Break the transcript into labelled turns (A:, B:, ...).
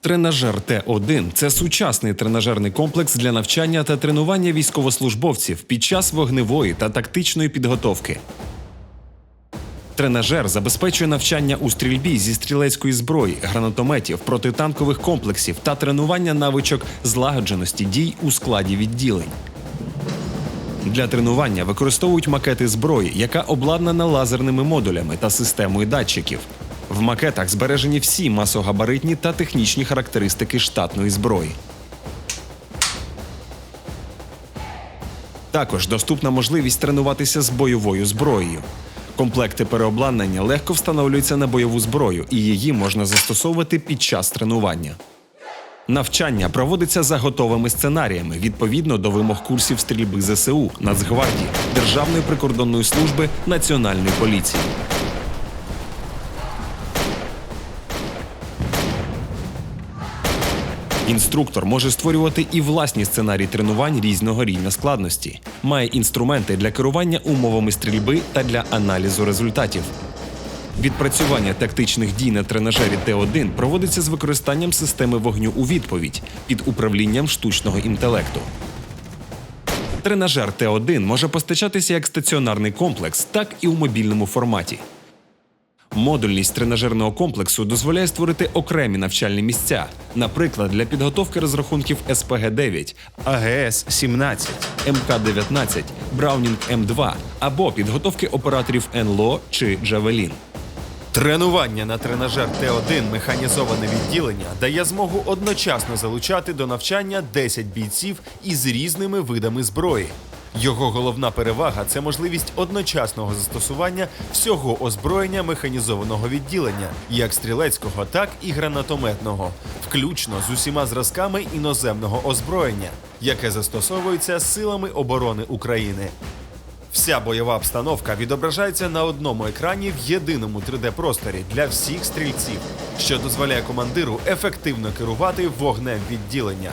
A: Тренажер Т1 це сучасний тренажерний комплекс для навчання та тренування військовослужбовців під час вогневої та тактичної підготовки. Тренажер забезпечує навчання у стрільбі зі стрілецької зброї, гранатометів, протитанкових комплексів та тренування навичок злагодженості дій у складі відділень. Для тренування використовують макети зброї, яка обладнана лазерними модулями та системою датчиків. В макетах збережені всі масогабаритні та технічні характеристики штатної зброї. Також доступна можливість тренуватися з бойовою зброєю. Комплекти переобладнання легко встановлюються на бойову зброю, і її можна застосовувати під час тренування. Навчання проводиться за готовими сценаріями відповідно до вимог курсів стрільби ЗСУ, Нацгвардії, Державної прикордонної служби, Національної поліції. Інструктор може створювати і власні сценарії тренувань різного рівня складності, має інструменти для керування умовами стрільби та для аналізу результатів. Відпрацювання тактичних дій на тренажері Т1 проводиться з використанням системи вогню у відповідь під управлінням штучного інтелекту. Тренажер Т1 може постачатися як стаціонарний комплекс, так і у мобільному форматі. Модульність тренажерного комплексу дозволяє створити окремі навчальні місця, наприклад, для підготовки розрахунків СПГ-9, АГС-17, МК-19, Браунінг М2 або підготовки операторів НЛО чи Джавелін.
B: Тренування на тренажер Т1 механізоване відділення дає змогу одночасно залучати до навчання 10 бійців із різними видами зброї. Його головна перевага це можливість одночасного застосування всього озброєння механізованого відділення, як стрілецького, так і гранатометного, включно з усіма зразками іноземного озброєння, яке застосовується силами оборони України. Вся бойова обстановка відображається на одному екрані в єдиному 3D-просторі для всіх стрільців, що дозволяє командиру ефективно керувати вогнем відділення.